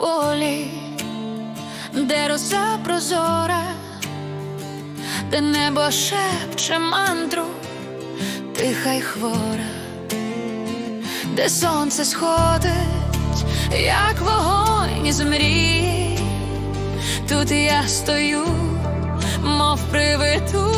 полі, де роса прозора, де небо шепче мантру, тиха й хвора, де сонце сходить, як вогонь із мрії, тут я стою, мов привиту.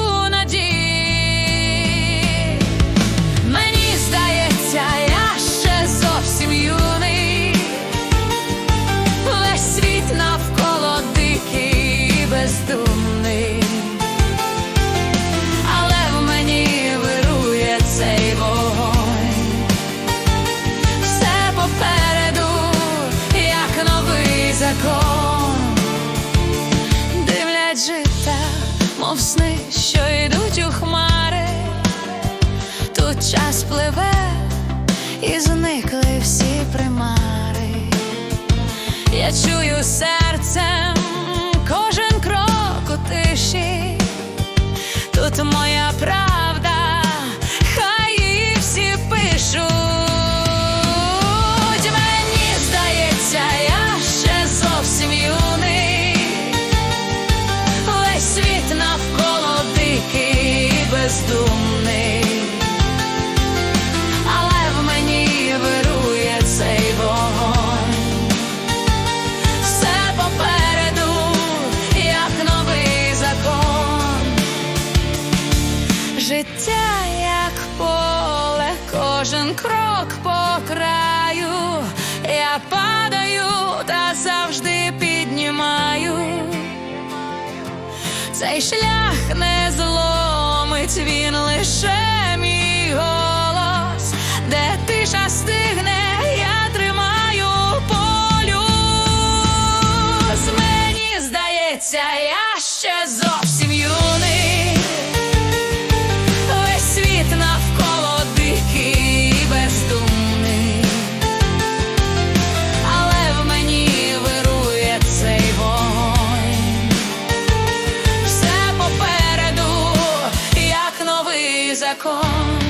Мов сни, що йдуть у хмари. Тут час пливе і зникли всі примари. Я чую серцем бездумний. Але в мені вирує цей вогонь. Все попереду, як новий закон. Життя як поле, кожен крок по краю. Я падаю та завжди піднімаю. Цей шлях не Мить він лише мій голос, де тиша стигне, я тримаю полюс. Мені здається, я. далеко.